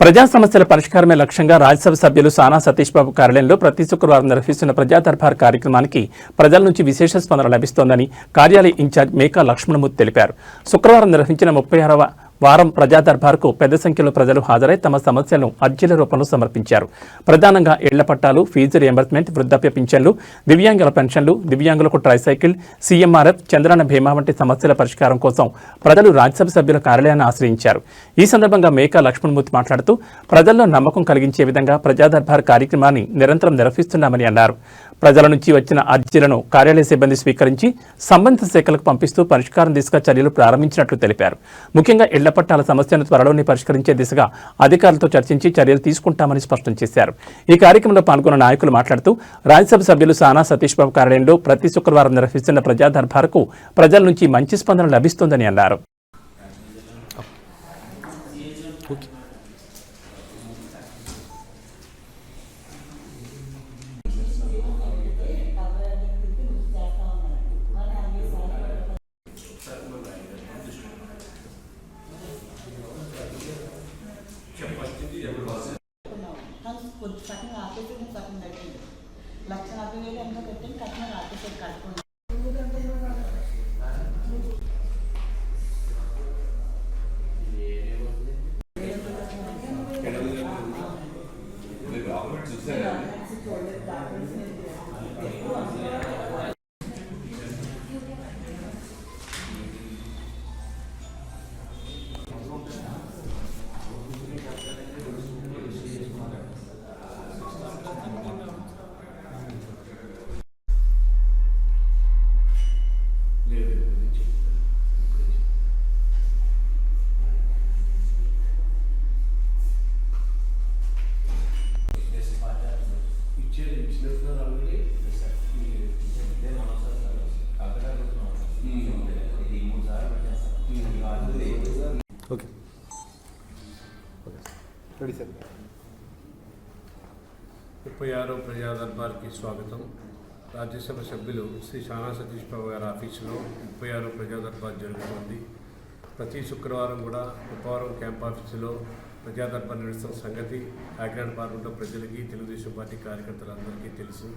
ప్రజా సమస్యల పరిష్కారమే లక్ష్యంగా రాజ్యసభ సభ్యులు సానా సతీష్ బాబు కార్యాలయంలో ప్రతి శుక్రవారం నిర్వహిస్తున్న ప్రజా దర్బార్ కార్యక్రమానికి ప్రజల నుంచి విశేష స్పందన లభిస్తోందని కార్యాలయ ఇన్ఛార్జ్ మేకా లక్ష్మణమూర్తి తెలిపారు. శుక్రవారం నిర్వహించిన ముప్పై ఆరవ వారం ప్రజా దర్బార్కు పెద్ద సంఖ్యలో ప్రజలు హాజరై తమ సమస్యలను అర్జీల రూపంలో సమర్పించారు. ప్రధానంగా ఇళ్ళ పట్టాలు ఫీజు రియంబర్స్మెంట్ వృద్ధాప్య పింఛన్లు దివ్యాంగుల పెన్షన్లు దివ్యాంగులకు ట్రైసైకిల్ సీఎంఆర్ఎఫ్ చంద్రన భీమా వంటి సమస్యల పరిష్కారం కోసం ప్రజలు రాజ్యసభ సభ్యుల కార్యాలయాన్ని ఆశ్రయించారు. ఈ సందర్భంగా మేకా లక్ష్మణమూర్తి మాట్లాడుతూ ప్రజల్లో నమ్మకం కలిగించే విధంగా ప్రజా దర్బార్ కార్యక్రమాన్ని నిరంతరం నిర్వహిస్తున్నామని అన్నారు. ప్రజల నుంచి వచ్చిన అర్జీలను కార్యాలయ సిబ్బంది స్వీకరించి సంబంధిత శాఖలకు పంపిస్తూ పరిష్కారం దిశగా చర్యలు ప్రారంభించినట్లు తెలిపారు. ముఖ్యంగా ఇళ్ళ పట్టాల సమస్యను త్వరలోనే పరిష్కరించే దిశగా అధికారులతో చర్చించి చర్యలు తీసుకుంటామని స్పష్టం చేశారు. ఈ కార్యక్రమంలో పాల్గొన్న నాయకులు మాట్లాడుతూ రాజ్యసభ సభ్యులు సానా సతీష్ బాబు కార్యాలయంలో ప్రతి శుక్రవారం నిర్వహిస్తున్న ప్రజా దర్బార్కు ప్రజల నుంచి మంచి స్పందన లభిస్తోందని అన్నారు. ఆపేసి సగం కట్టింది లక్ష నలభై వేలు ఎంతో పెట్టింది కట్టిన ఆపేసి కట్టుకున్నాను ఇచ్చేది ఓకే. Ready sir. ముప్పై ఆరో ప్రజా దర్బార్కి స్వాగతం. రాజ్యసభ సభ్యులు శ్రీ షానా సతీష్ బాబు గారి ఆఫీసులో ముప్పై ఆరో ప్రజా దర్బార్ జరుగుతుంది. ప్రతి శుక్రవారం కూడా ఉపవారం క్యాంప్ ఆఫీసులో ప్రజా దర్బార్ నడుస్తున్న సంగతి కాకినాడ పార్లమెంట్లో ప్రజలకి తెలుగుదేశం పార్టీ కార్యకర్తలందరికీ తెలుసు.